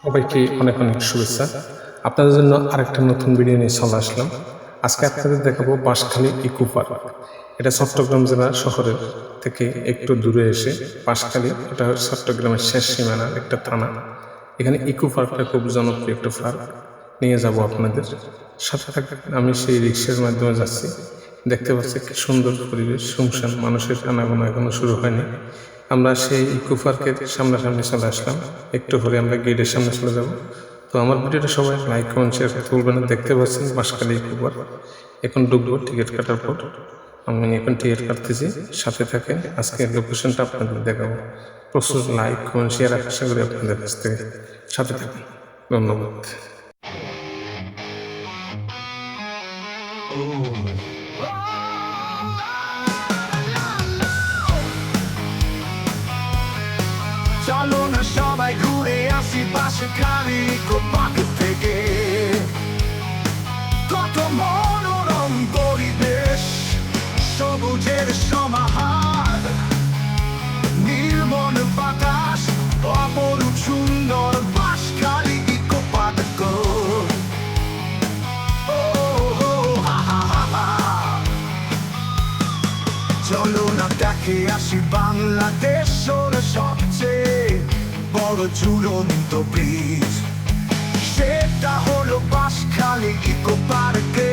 সবাইকে অনেক অনেক শুভেচ্ছা। আপনাদের জন্য আরেকটা নতুন ভিডিও নিয়ে চলে আসলাম। আজকে আপনাদের দেখাবো বাঁশখালী ইকো পার্ক। এটা চট্টগ্রাম জেলা শহরের থেকে একটু দূরে এসে বাঁশখালী, এটা চট্টগ্রামের শেষ সীমানার একটা থানা। এখানে ইকো পার্কটা খুব জনপ্রিয় একটা পার্ক। নিয়ে যাব আপনাদের। সাথে থাকবেন আমি সেই রিক্সার মাধ্যমে যাচ্ছি। দেখতে পাচ্ছি কি সুন্দর পরিবেশ, শুনশান, মানুষের আনাগোনা এখনও শুরু হয়নি। আমরা সেই ইকো পার্কের সামনাসামনি চলে আসলাম। একটু পরে আমরা গেটের সামনে চলে যাব। তো আমার ভিডিওটা সবাই লাইক, কমেন্ট শেয়ার করতে ভুলবেন না। দেখতে পাচ্ছেন বাঁশখালী ইকো পার্ক এখন ঢুকবো টিকিট কাটার পর। আমি এখন টিকিট কাটতেছি। সাথে থাকে আজকে লোকেশনটা আপনাদের দেখাবো। প্রচুর লাইক কমেন্ট শেয়ার আশা করি আপনাদের কাছ থেকে। সাথে থাকুন। ধন্যবাদ। চলো আসি পাশে থেকে কত মনোরম পরিবেশ, সবুজের সমাহার, নির্মল বাতাস, অপরূপ সুন্দর বাস ইকো হা। চলো না দেখে আসি বাংলাদেশ সবচেয়ে বড় ঝুলন্ত ব্রিজ। সেটা হলো বাঁশখালী ইকো পার্কে।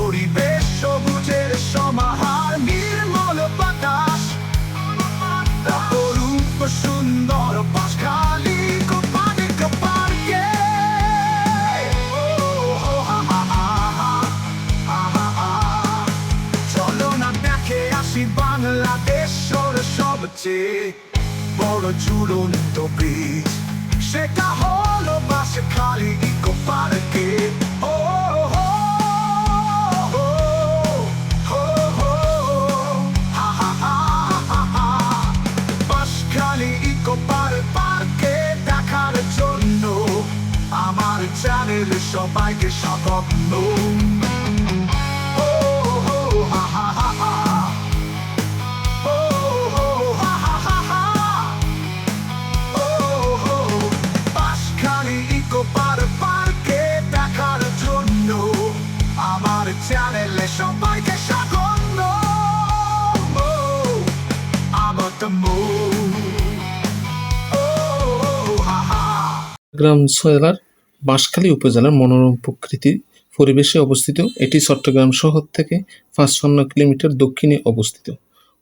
সবচেয়ে বড় ঝুলন্ত ব্রিজ সেটা হলো বাসে খালি ইকো পার্কে ও হো, হো, হো, হো, গ্রাম জেলার বাঁশখালী উপজেলার মনোরম প্রকৃতির পরিবেশে অবস্থিত। এটি চট্টগ্রাম শহর থেকে পাঁচপান্ন কিলোমিটার দক্ষিণে অবস্থিত।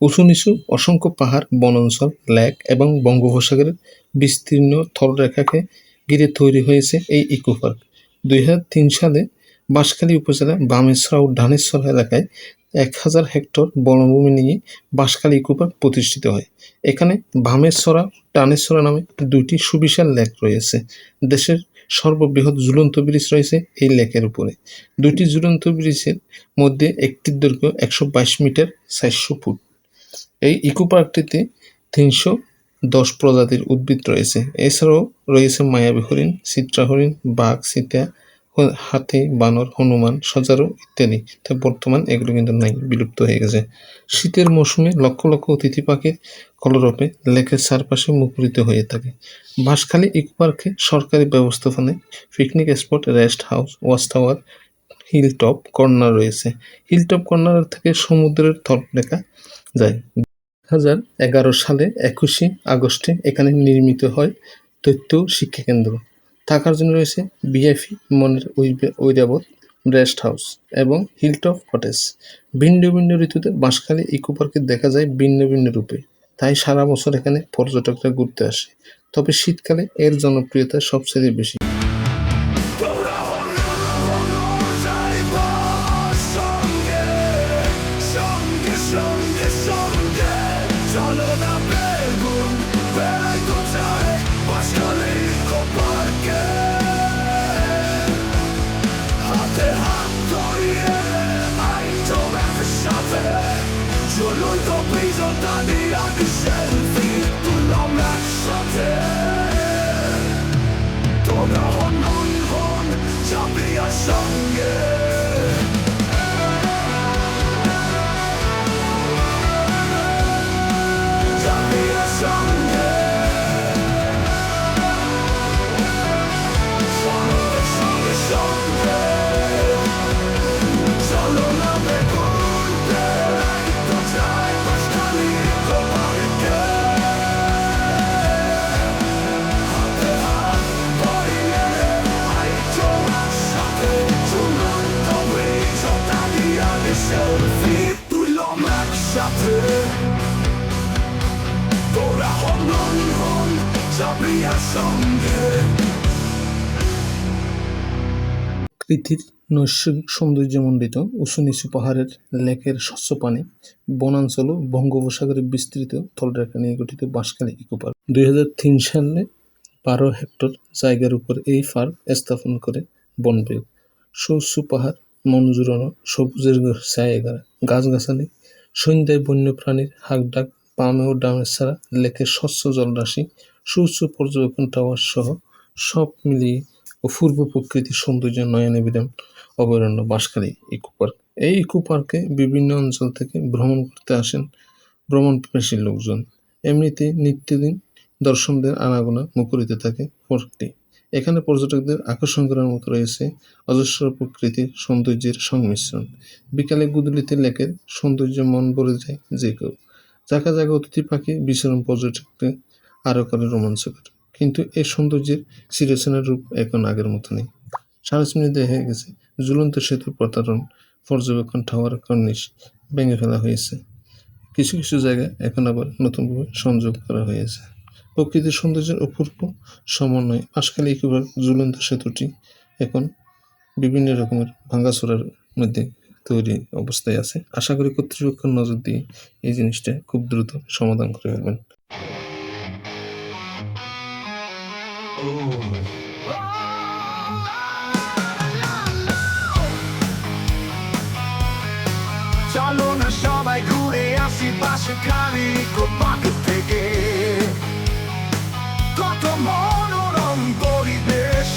উঁচু নিচু অসংখ্য পাহাড়, বনাঞ্চল, লেক এবং বঙ্গোপসাগরের বিস্তীর্ণ থলরেখাকে ঘিরে তৈরি হয়েছে এই ইকো পার্ক দুই হাজার তিন সালে বাঁশখালী উপজেলা বামেশ্বরা ও ধানেশ্বর এলাকায় এক হাজার হেক্টর বনভূমি নিয়ে বাঁশখালী ইকো পার্ক প্রতিষ্ঠিত হয়। এখানে ভামেশ্বরা টানেশ্বরা নামে দুইটি সুবিশাল লেক রয়েছে। দেশের সর্ববৃহৎ ঝুলন্ত ব্রিজ রয়েছে এই লেকের উপরে। দুইটি ঝুলন্ত ব্রিজের মধ্যে একটির দৈর্ঘ্য একশো বাইশ মিটার চারশো ফুট। এই ইকো পার্কটিতে তিনশো দশ প্রজাতির উদ্ভিদ রয়েছে। এছাড়াও রয়েছে মায়াবী হরিণ চিত্রা হরিণ বাঘ হ- হাতি, বানর, হনুমান, সজারু ইত্যাদি। তো বর্তমান এগুলো কিন্তু নাই, বিলুপ্ত হয়ে গেছে। শীতের মৌসুমে লক্ষ লক্ষ অতিথি পাখির কলরবে লেকের চারপাশে মুখরিত হয়ে থাকে। বাঁশখালী ইকো পার্কে সরকারি ব্যবস্থাপনায় picnic spot, rest house, watch tower, hilltop corner রয়েছে। হিলটপ কর্নার থেকে সমুদ্রের তট দেখা যায়। হাজার এগারো সালে একুশে আগস্টে এখানে নির্মিত হয় তথ্য শিক্ষা কেন্দ্র। থাকার জন্য রয়েছে বিএফি মনের ঐরাবত রেস্ট হাউস এবং হিলটপ কটেজ। ভিন্ন ভিন্ন ঋতুতে বাঁশখালী ইকো পার্কে দেখা যায় ভিন্ন ভিন্ন রূপে। তাই সারা বছর এখানে পর্যটকরা ঘুরতে আসে। তবে শীতকালে এর জনপ্রিয়তা সবচেয়ে বেশি। আর সঙ্গে প্রকৃতির নৈসর্গিক সৌন্দর্যমণ্ডিত উঁচু নিচু পাহাড়ের লেকের স্বচ্ছ পানি বনাঞ্চল ও বঙ্গোপসাগরে বিস্তৃত তলরেখা নিয়ে গঠিত বাঁশখালী ইকো পার্ক দুই হাজার তিন সালে বারো হেক্টর জায়গার উপর এই পার্ক স্থাপন করে বন বিভাগ সুউচ্চু পাহাড় মন জুড়ানো সবুজের জায়গা, গাছগাছালি সন্ধ্যায় বন্য প্রাণীর হাঁকডাক পামে ও ডামের ছাড়া লেকের স্বচ্ছ জলরাশি, সুউচ্চ পর্যবেক্ষণ টাওয়ার সহ সব মিলিয়ে অপূর্ব প্রকৃতির সৌন্দর্য নয়নে বিরাম অভয়ারণ্য বাঁশখালী ইকো পার্ক। এই ইকো পার্কে বিভিন্ন অঞ্চল থেকে ভ্রমণ করতে আসেন ভ্রমণ লোকজন। এমনিতে নিত্যদিন দর্শকদের আনাগোনা মুখরিত থাকে পার্কটি। এখানে পর্যটকদের আকর্ষণ করার মতো রয়েছে অজস্র প্রকৃতির সৌন্দর্যের সংমিশ্রণ। বিকালে গুদুলিতে লেকের সৌন্দর্য মন ভরে যায় যে কেউ। জায়গা জায়গা অতিথি পাখি বিচরণ পর্যটকদের আরও করে রোমাঞ্চকর। কিন্তু এই সৌন্দর্যের চিরচেনা রূপ এখন আগের মতো নেই। সারাচিনে দেখা গেছে ঝুলন্ত সেতুর প্রতারণ, পর্যবেক্ষণ টাওয়ার কর্নিশ ভেঙে ফেলা হয়েছে। কিছু কিছু জায়গায় এখন আবার নতুনভাবে সংযোগ করা হয়েছে। প্রকৃতির সৌন্দর্যের অপূর্ব সমন্বয়ে। পাশখালী ইকুবার ঝুলন্ত সেতুটি এখন বিভিন্ন রকমের ভাঙ্গাচোরার মধ্যে তৈরি অবস্থায় আছে। আশা করি কর্তৃপক্ষের নজর দিয়ে এই জিনিসটা খুব দ্রুত সমাধান করে ফেলবেন। চলো না সবাই ঘুরে আসি পাশে খালি পার্ক থেকে। মনোরম পরিবেশ,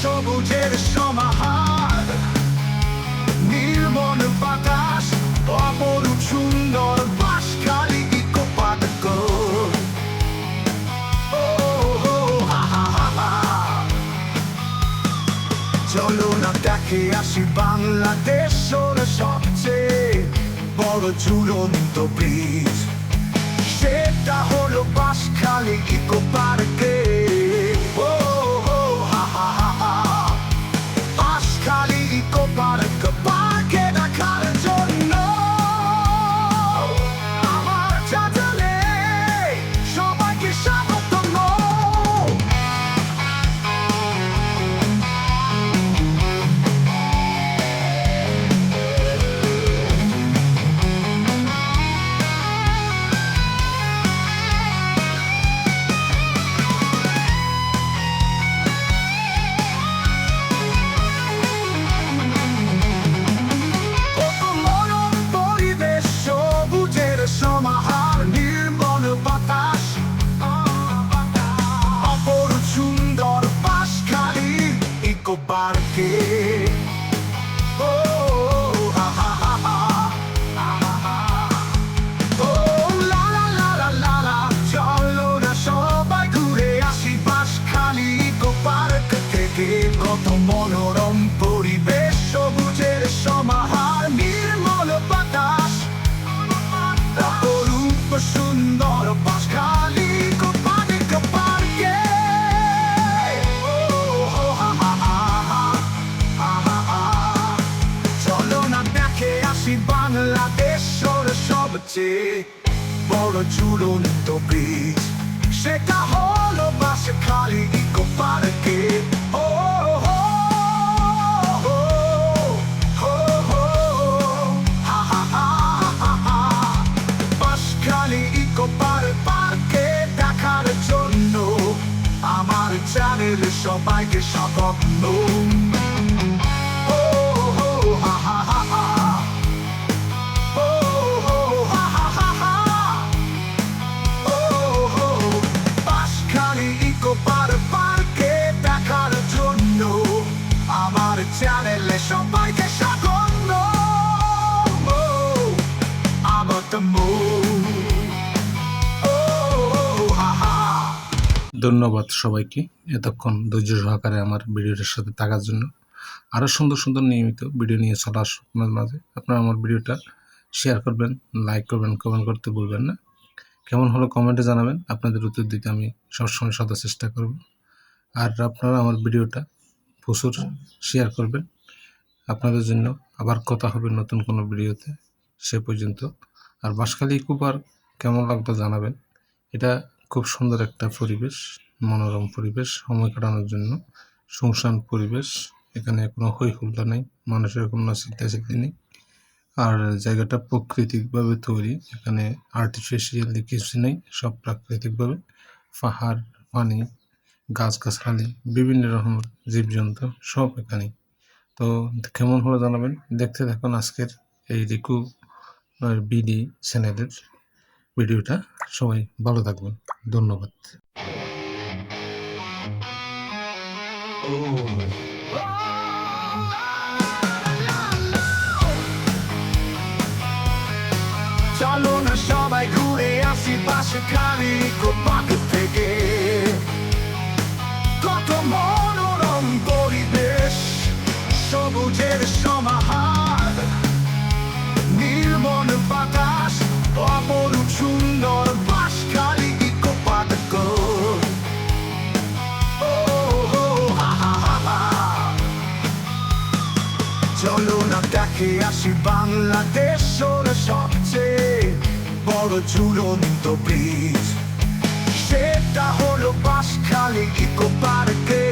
সবুজের সমাহার, নির্মল বাতাস, অপরূপ সুন্দর বাস ইকো পার্ক। চলো না দেখে আসি বাংলাদেশ ওর সবচেয়ে বড় ঝুলন্ত ব্রিজ সেটা হলো বাঁশখালী ইকো পার্কে। see. বড় ঝুলন্ত ব্রিজ সেটা হলো বাঁশখালী ইকো পার্কে ও হো, হো, হো, হো, হা, হা, চ্যানেলে সবাইকে স্বাগত ধন্যবাদ সবাইকে এতক্ষণ ধৈর্য সহকারে আমার ভিডিওটার সাথে থাকার জন্য। আরও সুন্দর সুন্দর নিয়মিত ভিডিও নিয়ে চলে আসব আপনার মাঝে। আপনারা আমার ভিডিওটা শেয়ার করবেন লাইক করবেন কমেন্ট করতে ভুলবেন না। কেমন হলো কমেন্টে জানাবেন। আপনাদের উত্তর দিতে আমি সবসময় সদা চেষ্টা করব। আর আপনারা আমার ভিডিওটা প্রচুর শেয়ার করবেন। আপনাদের জন্য আবার কথা হবে নতুন কোনো ভিডিওতে। সে পর্যন্ত। আর বাঁশখালী ইকো পার্ক কেমন লাগতো জানাবেন। এটা খুব সুন্দর একটা পরিবেশ, মনোরম পরিবেশ, সময় কাটানোর জন্য। শুনশান পরিবেশ। এখানে কোনো হই হুল্লা নেই, মানুষের কোনো চিন্তা চিন্তি নেই। আর জায়গাটা প্রাকৃতিকভাবে তৈরি। এখানে আর্টিফিশিয়ালি কিছু নেই, সব প্রাকৃতিকভাবে। পাহাড়, পানি গাছগাছালি, বিভিন্ন রকমের জীবজন্তু, সব এখানেই। তো কেমন হলো জানাবেন? দেখতে থাকুন আজকের এই রিকু বিডি চ্যানেলের ভিডিওটা। সবাই ভালো থাকবেন। ধন্যবাদ। চলো না সবাই ঘুরে আসি পাশে ডাকে আসি বাংলাদেশের সবচেয়ে বড় ঝুলন্ত ব্রিজ সেটা হলো বাসখালী ইকো পার্কে